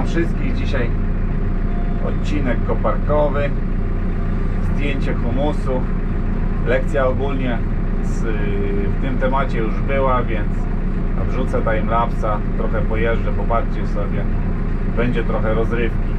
Witam wszystkich. Dzisiaj odcinek koparkowy, zdjęcie humusu. Lekcja ogólnie z, w tym temacie już była, więc wrzucę timelapsa, trochę pojeżdżę, popatrzcie sobie. Będzie trochę rozrywki.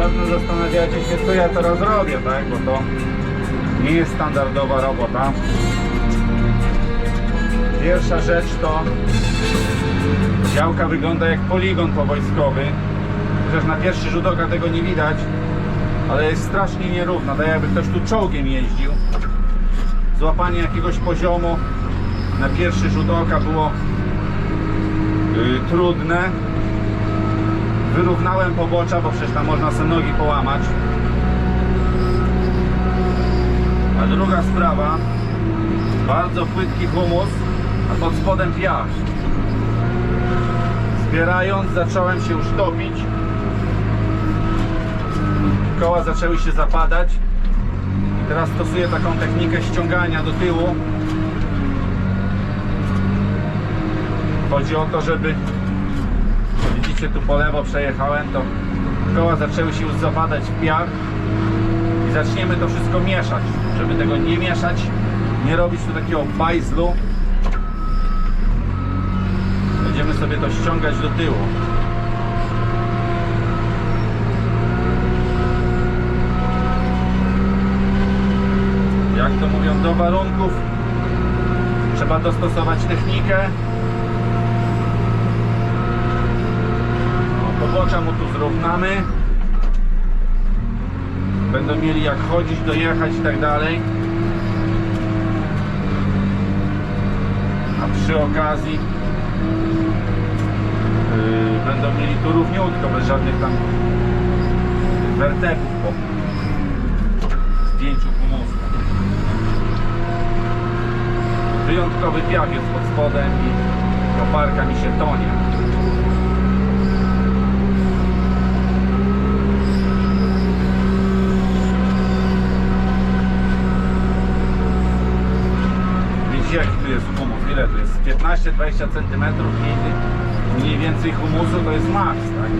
Zapewne zastanawiacie się, co ja teraz robię, tak? Bo to nie jest standardowa robota. Pierwsza rzecz to działka wygląda jak poligon powojskowy. Chociaż na pierwszy rzut oka tego nie widać, ale jest strasznie nierówna, tak jakby ktoś tu czołgiem jeździł. Złapanie jakiegoś poziomu na pierwszy rzut oka było yy, trudne. Wyrównałem pobocza, bo przecież tam można sobie nogi połamać. A druga sprawa, bardzo płytki humus, a pod spodem piach. Zbierając zacząłem się już topić. Koła zaczęły się zapadać. I teraz stosuję taką technikę ściągania do tyłu. Chodzi o to, żeby widzicie tu po lewo przejechałem, to koła zaczęły się już zapadać w piach i zaczniemy to wszystko mieszać. Żeby tego nie mieszać, nie robić tu takiego bajzlu, będziemy sobie to ściągać do tyłu. Jak to mówią, do warunków trzeba dostosować technikę. Pobocza mu tu zrównamy. Będą mieli jak chodzić, dojechać i tak dalej. A przy okazji yy, będą mieli tu równiutko, bez żadnych tam wertepów po zdjęciu humusu. Wyjątkowy piach jest pod spodem i koparka mi się tonie. Jest humus? Ile tu jest? 15-20 cm mniej, mniej więcej humusu to jest maks, tak?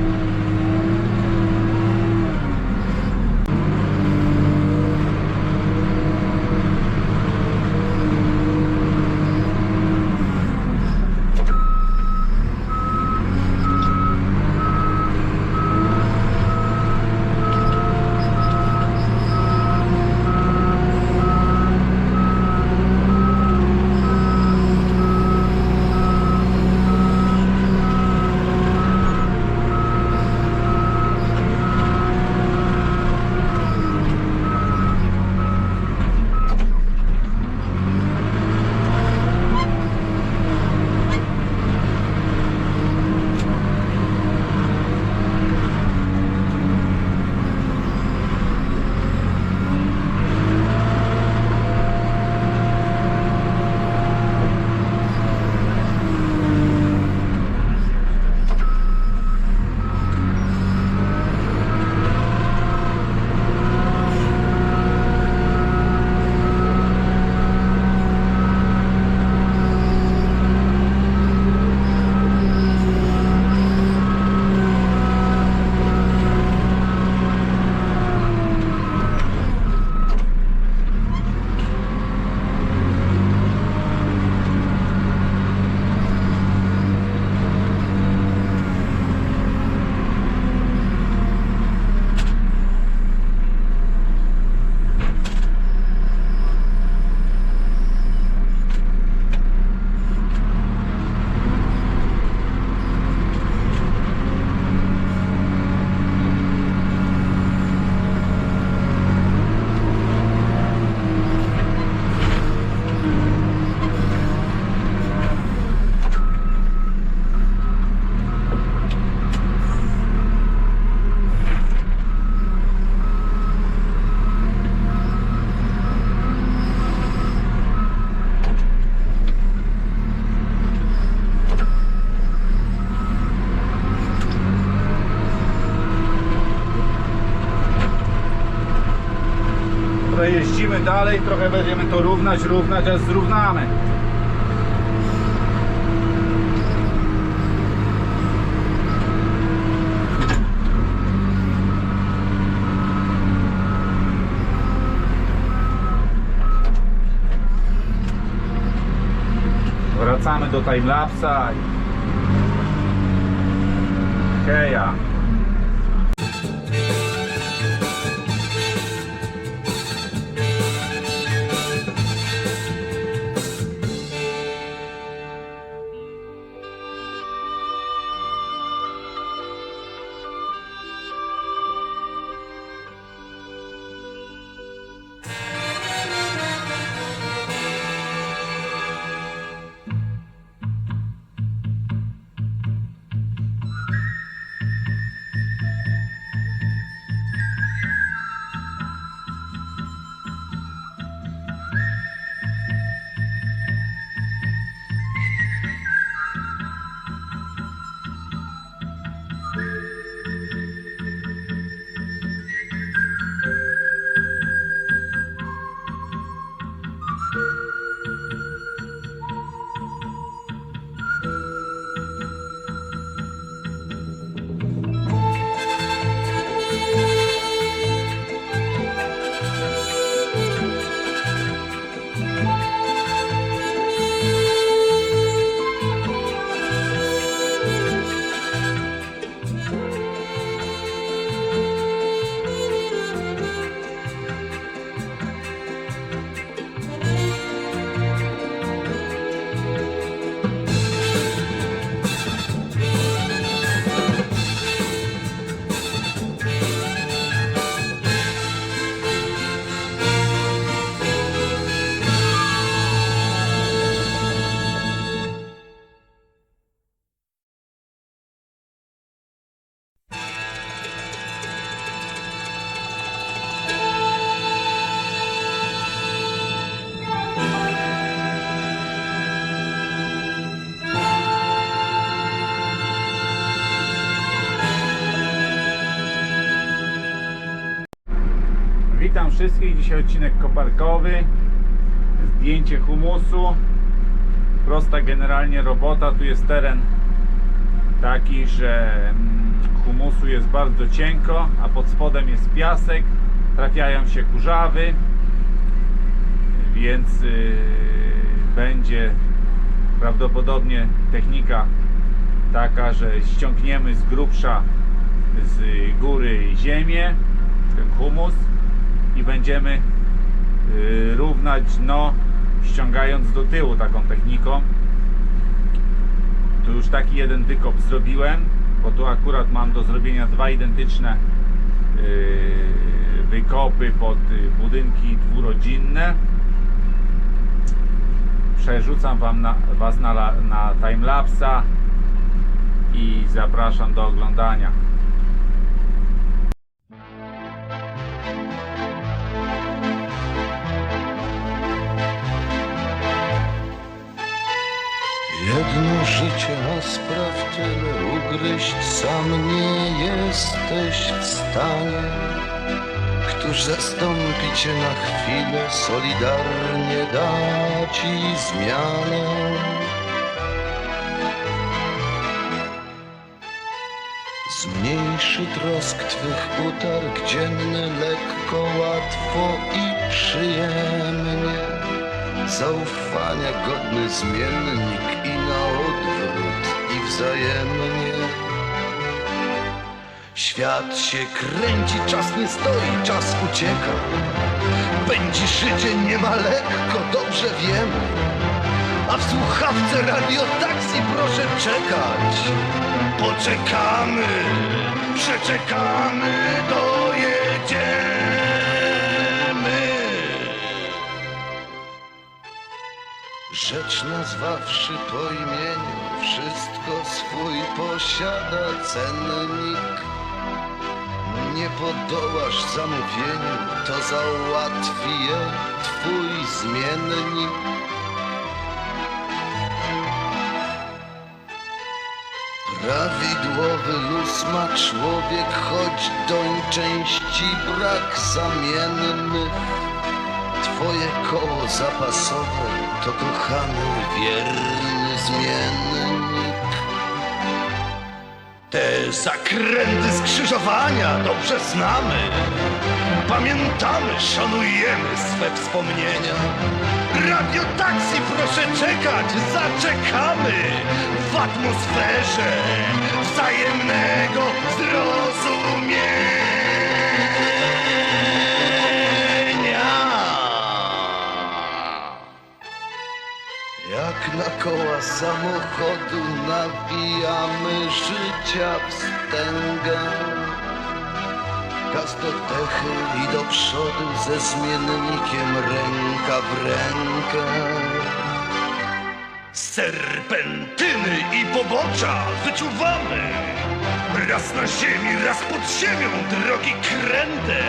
Tutaj jeździmy dalej, trochę będziemy to równać, równać, aż zrównamy. Wracamy do timelapsa heja. Witam wszystkich. Dzisiaj odcinek koparkowy. Zdjęcie humusu. Prosta generalnie robota. Tu jest teren taki, że mm, humusu jest bardzo cienko, a pod spodem jest piasek. Trafiają się kurzawy, więc yy, będzie prawdopodobnie technika taka, że ściągniemy z grubsza z góry ziemię, ten humus i będziemy y, równać dno ściągając do tyłu taką techniką. Tu już taki jeden wykop zrobiłem, bo tu akurat mam do zrobienia dwa identyczne y, wykopy pod y, budynki dwurodzinne. Przerzucam wam na, Was na, na timelapsa i zapraszam do oglądania. Jedno życie, a spraw tyle ugryźć sam nie jesteś w stanie. Któż zastąpi cię na chwilę, solidarnie da ci zmianę. Zmniejszy trosk twych utarg dzienny lekko, łatwo i przyjemnie. Zaufania godny zmiennik i wzajemnie. Świat się kręci, czas nie stoi, czas ucieka. Pędzi szydzie nie ma lekko, dobrze wiemy. A w słuchawce radio taksi proszę czekać. Poczekamy, przeczekamy, dojedziemy. Rzecz nazwawszy po imieniu, wszystko posiada cennik. Nie podołasz zamówieniu, to załatwi je twój zmiennik. Prawidłowy luz ma człowiek, choć doń części brak zamiennych. Twoje koło zapasowe to kochany, wierny zmiennik. Te zakręty skrzyżowania dobrze znamy. Pamiętamy, szanujemy swe wspomnienia. Radio taksi proszę czekać, zaczekamy w atmosferze wzajemnego samochodu nawijamy życia wstęgę. Gaz do dechy i do przodu ze zmiennikiem ręka w rękę. Serpentyny i pobocza wyczuwamy. Raz na ziemi, raz pod ziemią, drogi kręte.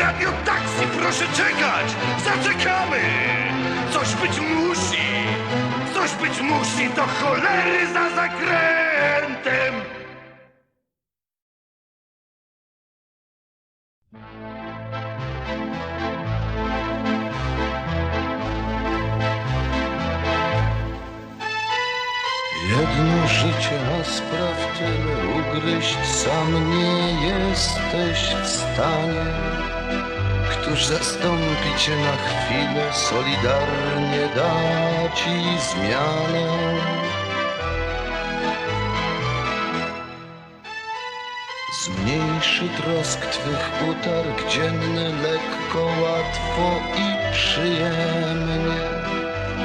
Radio taksi, proszę czekać, zaczekamy. Coś być musi, coś być musi, to cholery za zakrętem. Jedno życie, a spraw ugryźć sam nie jesteś w stanie. Któż zastąpi cię na chwilę, solidarnie da ci zmianę. Zmniejszy trosk twych utarg dzienny lekko, łatwo i przyjemnie.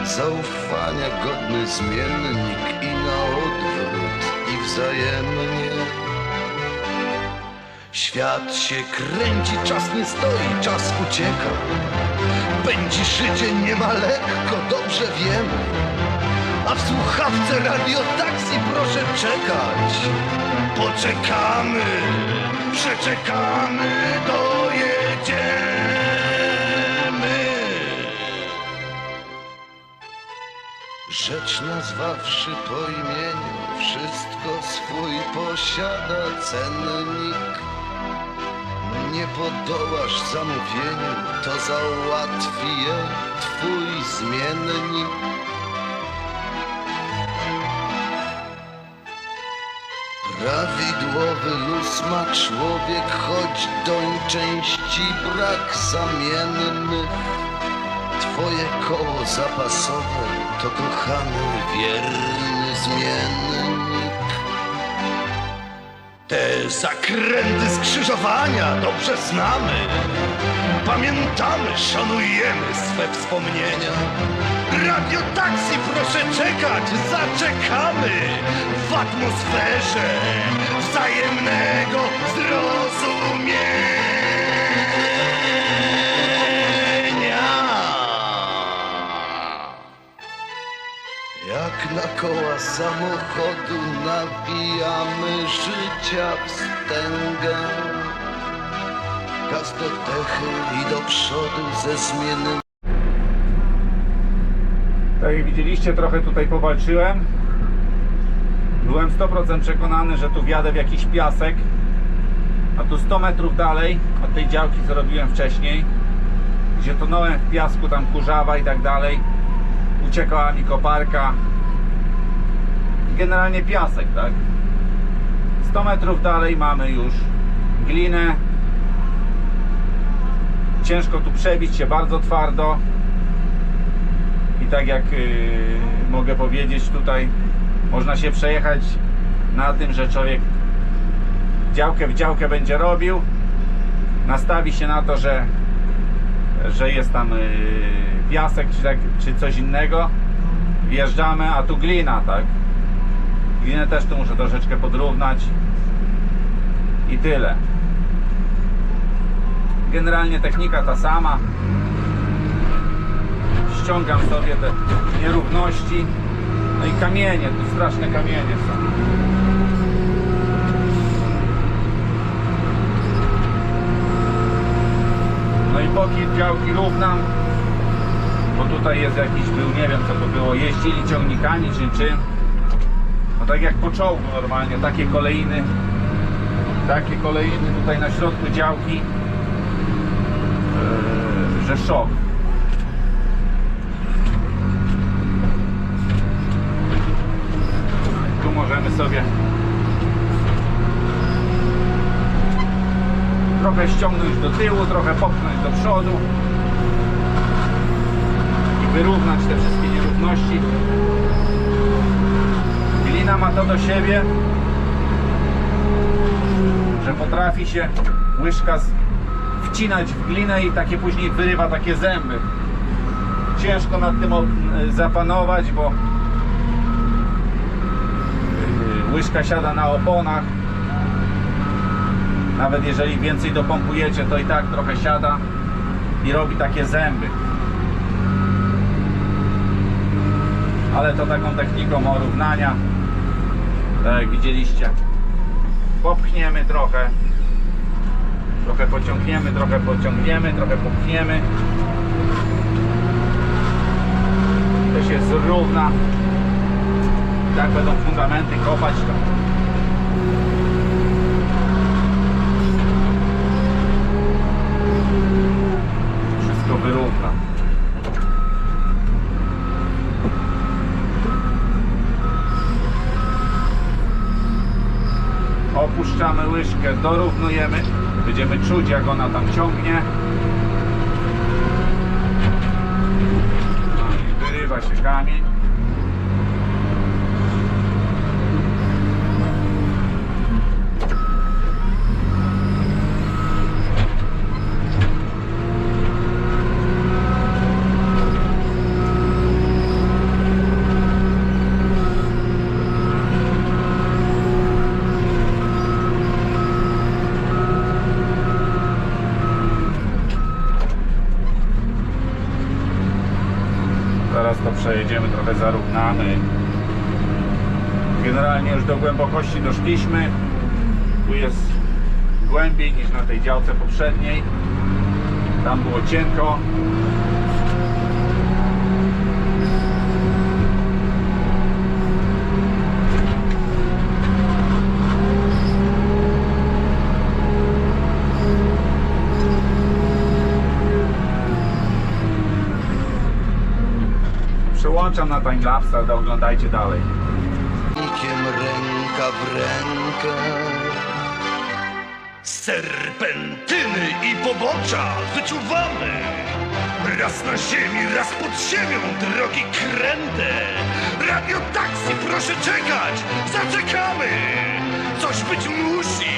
Zaufania godny zmiennik i na odwrót i wzajemnie. Świat się kręci, czas nie stoi, czas ucieka. Pędzi szydzie nie ma lekko, dobrze wiemy. A w słuchawce radio taksi proszę czekać. Poczekamy, przeczekamy, dojedziemy. Rzecz nazwawszy po imieniu, wszystko swój posiada cennik. Nie podołasz zamówieniu, to załatwi je twój zmiennik. Prawidłowy luz ma człowiek, choć doń części brak zamiennych. Twoje koło zapasowe to kochany, wierny zmiennik. Te zakręty skrzyżowania dobrze znamy. Pamiętamy, szanujemy swe wspomnienia. Radio taksi, proszę czekać, zaczekamy w atmosferze wzajemnego zrozumienia. Na koła samochodu nawijamy życia wstęgę. Gaz do dechy i do przodu ze zmiennym Tak jak widzieliście, trochę tutaj powalczyłem. Byłem 100% przekonany, że tu wjadę w jakiś piasek. A tu 100 metrów dalej od tej działki, co robiłem wcześniej, gdzie tonąłem w piasku, tam kurzawa i tak dalej, uciekała mi koparka. Generalnie piasek, tak? 100 metrów dalej mamy już glinę. Ciężko tu przebić się, bardzo twardo. I tak jak yy, mogę powiedzieć tutaj, można się przejechać na tym, że człowiek działkę w działkę będzie robił, nastawi się na to, że, że jest tam yy, piasek czy, tak, czy coś innego, wjeżdżamy, a tu glina, tak? Glinę też tu muszę troszeczkę podrównać i tyle. Generalnie technika ta sama ściągam sobie te nierówności. No i kamienie, tu straszne kamienie są. No i boki działki równam, bo tutaj jest jakiś był, nie wiem co to było, jeździli ciągnikami czy czym. Tak jak po czołgu normalnie, takie kolejny, takie kolejny tutaj na środku działki, yy, że szok. Tu możemy sobie trochę ściągnąć do tyłu, trochę popchnąć do przodu i wyrównać te wszystkie nierówności. Ma to do siebie, że potrafi się łyżka wcinać w glinę i takie później wyrywa takie zęby. Ciężko nad tym o- zapanować, bo Yy, łyżka siada na oponach. Nawet jeżeli więcej dopompujecie, to i tak trochę siada i robi takie zęby. Ale to taką techniką o równania, tak jak widzieliście, popchniemy trochę, trochę pociągniemy, trochę pociągniemy, trochę popchniemy. To się zrówna tak będą fundamenty kopać to. Wszystko wyrówna. Łyżkę, dorównujemy. Będziemy czuć jak ona tam ciągnie. No wyrywa się kamień. doszliśmy. Tu jest głębiej niż na tej działce poprzedniej. Tam było cienko. Przełączam na timelapse, ale oglądajcie dalej. W rękę. Serpentyny i pobocza wyczuwamy. Raz na ziemi, raz pod ziemią, drogi kręte. Radio taksi, proszę czekać, zaczekamy. Coś być musi,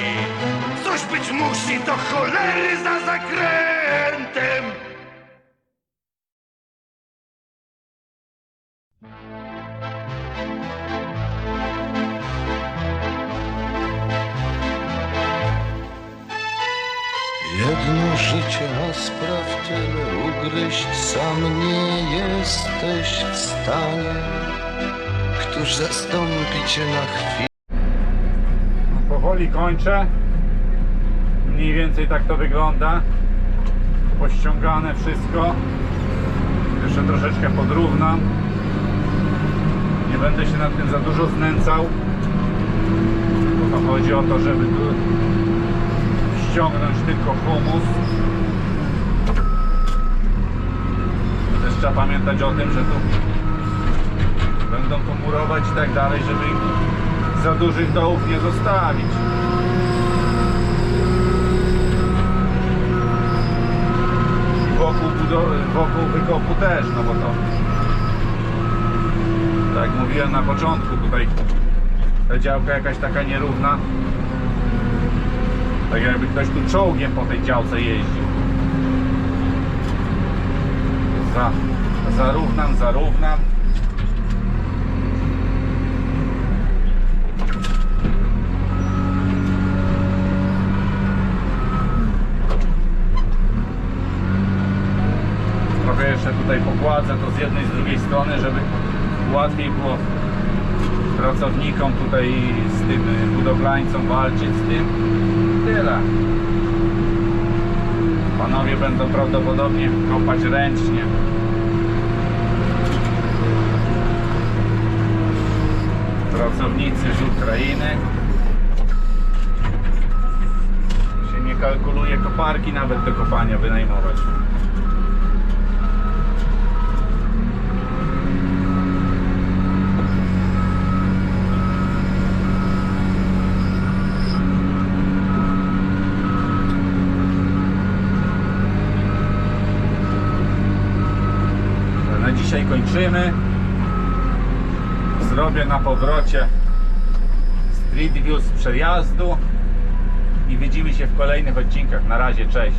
coś być musi, to cholery za zakrętem. Jedno życie, a spraw ugryźć sam nie jesteś w stanie. Któż zastąpi cię na chwilę? No, powoli kończę. Mniej więcej tak to wygląda. Pościągane wszystko. Jeszcze troszeczkę podrównam. Nie będę się nad tym za dużo znęcał. Bo to chodzi o to, żeby tu ściągnąć tylko humus. Też trzeba pamiętać o tym, że tu będą to murować i tak dalej, żeby za dużych dołów nie zostawić. I wokół, wokół wykopu też, no bo to tak jak mówiłem na początku tutaj ta działka jakaś taka nierówna tak jakby ktoś tu czołgiem po tej działce jeździł za, zarównam, zarównam trochę jeszcze tutaj pogładzę to z jednej z drugiej strony, żeby łatwiej było pracownikom tutaj z tym budowlańcom walczyć z tym. Tyle. Panowie będą prawdopodobnie kopać ręcznie. Pracownicy z Ukrainy. Się nie kalkuluje koparki nawet do kopania wynajmować. Na dzisiaj kończymy. Zrobię na powrocie Street View z przejazdu i widzimy się w kolejnych odcinkach. Na razie, cześć.